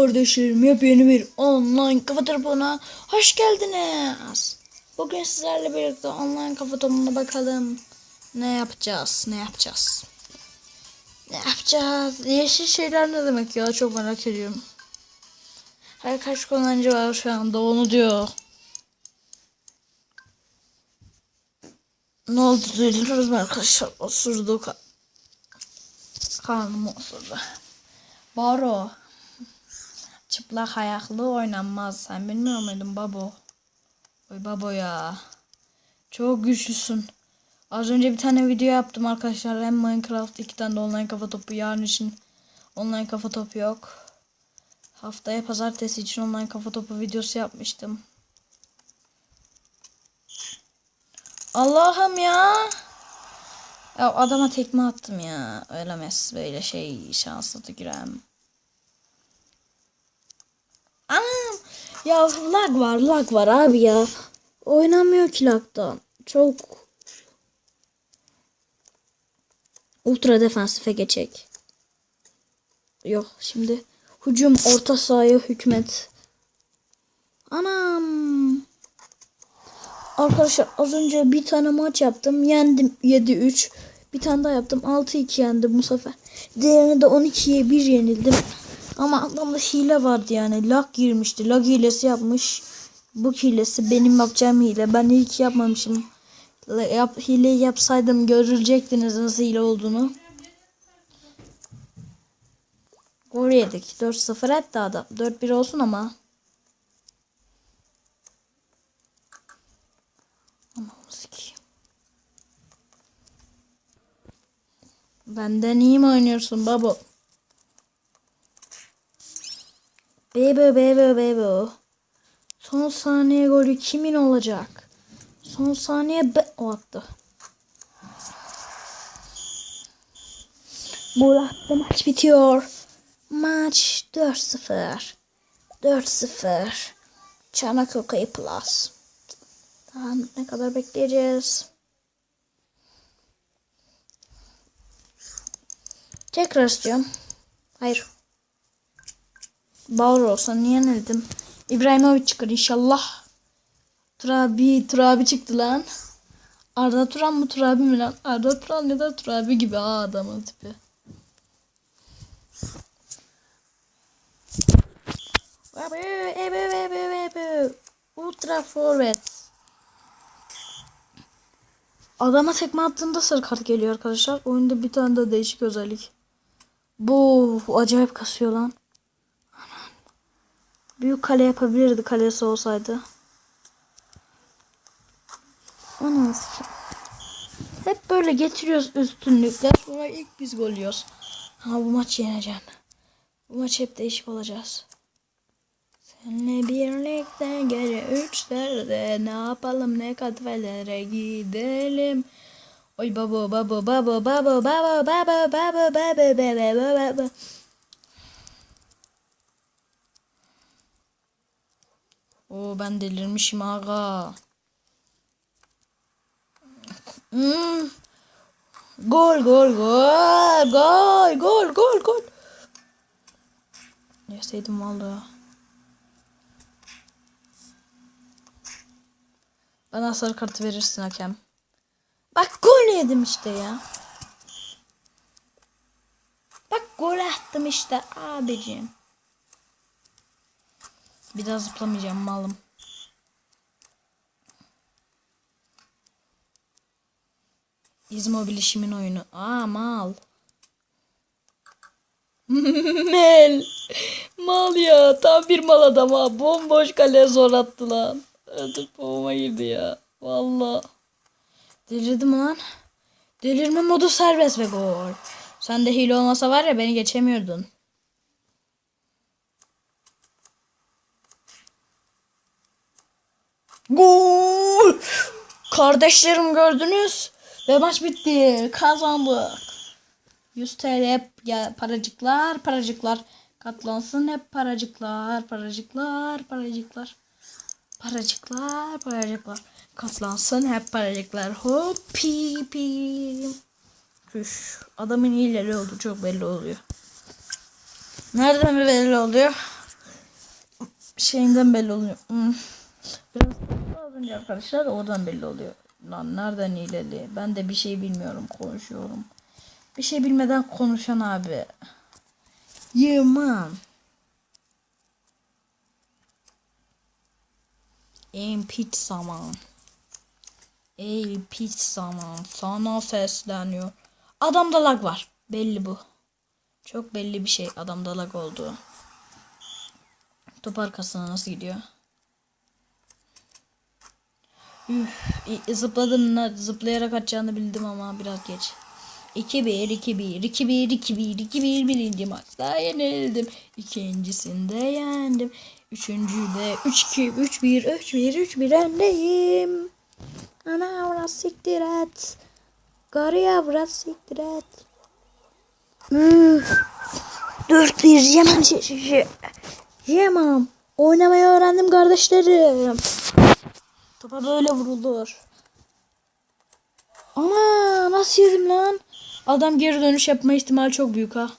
Kardeşlerim yepyeni bir online kafa topuna hoş geldiniz. Bugün sizlerle birlikte online kafa topuna bakalım. Ne yapacağız? Ne yapacağız? Ne yapacağız? Yeşil şeyler ne demek ya? Çok merak ediyorum. Her kaç kullanıcı var şu anda onu diyor. Ne oldu mu arkadaşlar? Osurdu. Ka- Karnım osurdu. Baro. Çıplak ayaklı oynanmaz. Sen bilmiyor muydun babo? Oy babo ya. Çok güçlüsün. Az önce bir tane video yaptım arkadaşlar. Hem Minecraft iki tane de online kafa topu. Yarın için online kafa topu yok. Haftaya pazartesi için online kafa topu videosu yapmıştım. Allah'ım ya. Ya adama tekme attım ya. Ölemez böyle şey şanslı tükürem. Anam. Ya lag var lag var abi ya. Oynamıyor ki lagdan. Çok ultra defansife geçecek. Yok şimdi hücum orta sahaya hükmet. Anam. Arkadaşlar az önce bir tane maç yaptım. Yendim 7-3. Bir tane daha yaptım. 6-2 yendim bu sefer. Diğerini de 12'ye 1 yenildim. Ama adamda hile vardı yani. Lag girmişti. Lag hilesi yapmış. Bu hilesi benim yapacağım hile. Ben ilk yapmamışım. Yap, hileyi yapsaydım görülecektiniz nasıl hile olduğunu. Gol yedik. 4-0 etti adam. 4-1 olsun ama. Benden iyi mi oynuyorsun babo? Bebo bebo bebo. Son saniye golü kimin olacak? Son saniye be o attı. Murat'ta maç bitiyor. Maç 4-0. 4-0. Çanakkale Plus. Daha ne kadar bekleyeceğiz? Tekrar istiyorum. Hayır. Bağır olsa niye yenildim? İbrahimovic çıkar inşallah. Turabi, Turabi çıktı lan. Arda Turan mı Turabi mi lan? Arda Turan ya da Turabi gibi ha adamın tipi. Ultra forvet. Adama tekme attığında sarı kart geliyor arkadaşlar. Oyunda bir tane de değişik özellik. Bu acayip kasıyor lan. Büyük kale yapabilirdi kalesi olsaydı. Anam Hep böyle getiriyoruz üstünlükler. Sonra ilk biz gol yiyoruz. Ha bu maç yeneceğim. Bu maç hep değişik olacağız. Seninle birlikte gece üçlerde ne yapalım ne kafelere gidelim. Oy baba baba baba baba baba baba baba baba baba baba. Oo ben delirmişim aga. Hmm. Gol gol gol gol gol gol gol. Yeseydim vallahi. Bana sarı kartı verirsin hakem. Bak gol yedim işte ya. Bak gol attım işte abicim. Bir daha zıplamayacağım malım. İzmobilişimin oyunu. Aa mal. Mel. Mal ya. Tam bir mal adam ha. Bomboş kaleye zor attı lan. Ödük boğuma girdi ya. Valla. Delirdim lan. Delirme modu serbest ve gol. Sen de hile olmasa var ya beni geçemiyordun. Gol! Kardeşlerim gördünüz. Ve maç bitti. Kazandık. 100 TL hep ya, paracıklar, paracıklar. Katlansın hep paracıklar, paracıklar, paracıklar. Paracıklar, paracıklar. Katlansın hep paracıklar. Hop pi pi. Üş, adamın iyileri oldu çok belli oluyor. Nereden belli oluyor? şeyinden belli oluyor. Hmm. Biraz önce arkadaşlar oradan belli oluyor. Lan nereden hileli? Ben de bir şey bilmiyorum konuşuyorum. Bir şey bilmeden konuşan abi. Yığman. En piç zaman. Ey piç zaman. Sana sesleniyor. Adamda lag var. Belli bu. Çok belli bir şey adamda lag olduğu. Top arkasına nasıl gidiyor? Üf, zıpladım zıplayarak atacağını bildim ama biraz geç. 2-1 2-1 2-1 2-1 2-1 birinci maçta yenildim. İkincisinde yendim. Üçüncüde 3-2 3-1 3-1 3-1 öndeyim. Ana avrat siktir et. Karı avrat siktir et. Üf. 4-1 Yemen şişi. Yemem. Oynamayı öğrendim kardeşlerim. Topa böyle vurulur. Ana nasıl yedim lan? Adam geri dönüş yapma ihtimali çok büyük ha.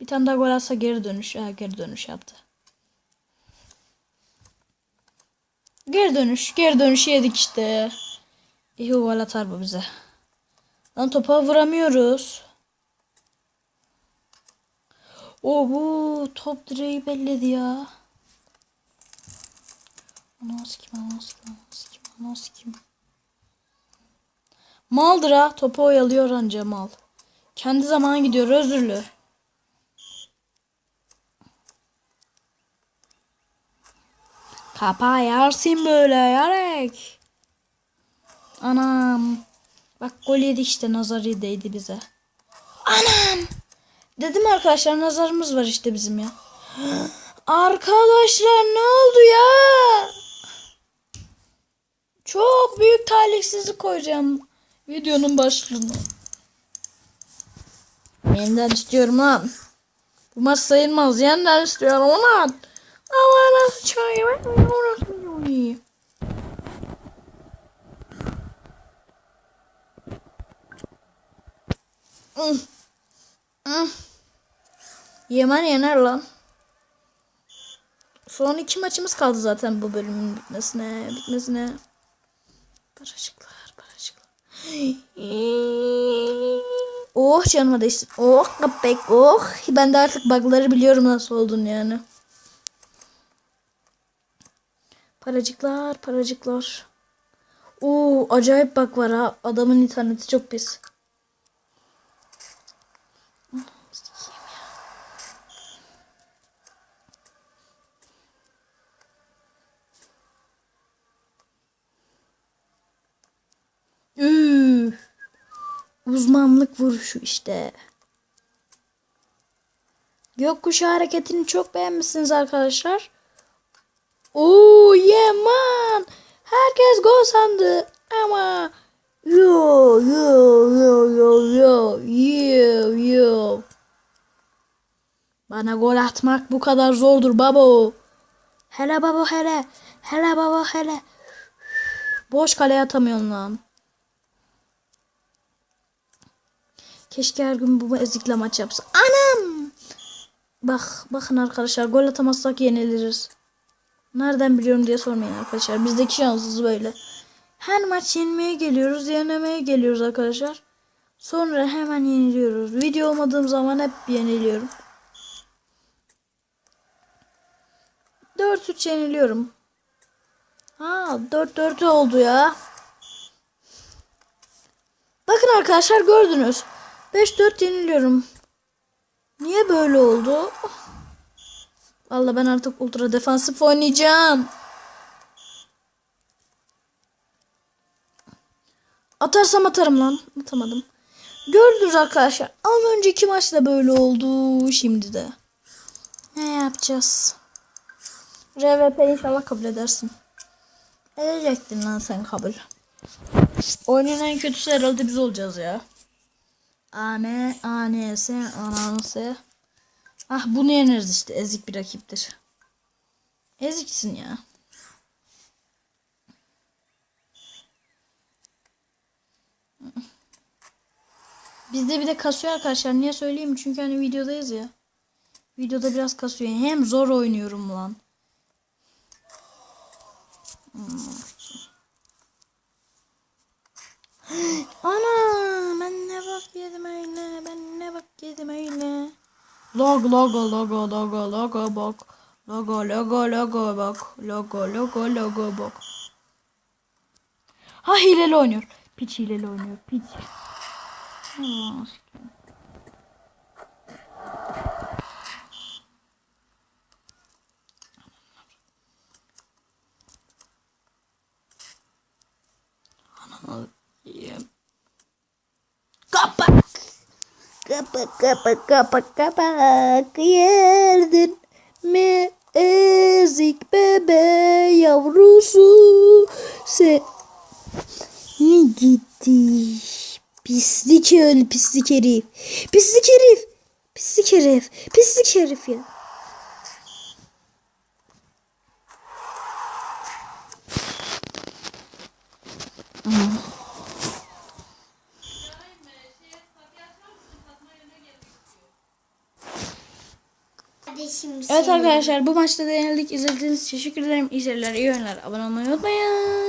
Bir tane daha gol atsa geri dönüş. Ha, geri dönüş yaptı. Geri dönüş. Geri dönüşü yedik işte. İyi gol atar bu bize. Lan topa vuramıyoruz. O bu top direği belledi ya. Anası kim anası kim anası kim anası kim. Maldır ha. Topu oyalıyor anca mal. Kendi zamanı gidiyor özürlü. Kapa yersin böyle yarek. Anam. Bak gol yedi işte nazarı değdi bize. Anam. Dedim arkadaşlar nazarımız var işte bizim ya. Arkadaşlar ne oldu ya? Çok büyük talihsizlik koyacağım videonun başlığına. Yeniden istiyorum lan. Bu maç sayılmaz. Yeniden istiyorum lan. Ama nasıl çayım? Yemen yener lan. Son iki maçımız kaldı zaten bu bölümün bitmesine. Bitmesine. Paracıklar, paracıklar. oh canıma değsin. Oh köpek, oh. Ben de artık bug'ları biliyorum nasıl olduğunu yani. Paracıklar, paracıklar. Oo, acayip bug var ha. Adamın interneti çok pis. Üf. Uzmanlık vuruşu işte. Gökkuşağı hareketini çok beğenmişsiniz arkadaşlar. Oo Yeman. Herkes gol sandı ama yo yo yo yo yo yo yo. Bana gol atmak bu kadar zordur babo. Hele baba hele. Hele baba hele. Boş kaleye atamıyorsun lan. Keşke her gün bu ezikle maç yapsa. Anam! Bak bakın arkadaşlar gol atamazsak yeniliriz. Nereden biliyorum diye sormayın arkadaşlar. Bizdeki şanssız böyle. Her maç yenmeye geliyoruz, yenemeye geliyoruz arkadaşlar. Sonra hemen yeniliyoruz. Video olmadığım zaman hep yeniliyorum. 4-3 yeniliyorum. Ha 4-4 oldu ya. Bakın arkadaşlar gördünüz. 5-4 yeniliyorum. Niye böyle oldu? Valla ben artık ultra defansif oynayacağım. Atarsam atarım lan. Atamadım. Gördünüz arkadaşlar. Az önceki maçta böyle oldu. Şimdi de. Ne yapacağız? RVP inşallah kabul edersin. Edecektin lan sen kabul. Oyunun en kötüsü herhalde biz olacağız ya. Ane, ANS, anansı. Ah bunu yeneriz işte. Ezik bir rakiptir. Eziksin ya. Bizde bir de kasıyor arkadaşlar. Niye söyleyeyim? Çünkü hani videodayız ya. Videoda biraz kasıyor. Hem zor oynuyorum lan. Ana ben ne bak yedim öyle ben ne bak yedim öyle. Logo logo logo logo logo bak. Logo logo logo bak. Logo logo logo bak. Ha hileli oynuyor. Piç hileli oynuyor. Piç. Allah'ım Kapak kapak kapak kapak yerdin. Mi ezik bebe yavrusu. Se ne gitti. Pislik öl pislik herif. Pislik herif pislik herif pislik herif ya Evet arkadaşlar bu maçta da yenildik. İzlediğiniz için teşekkür ederim. İyi iyi oyunlar. Abone olmayı unutmayın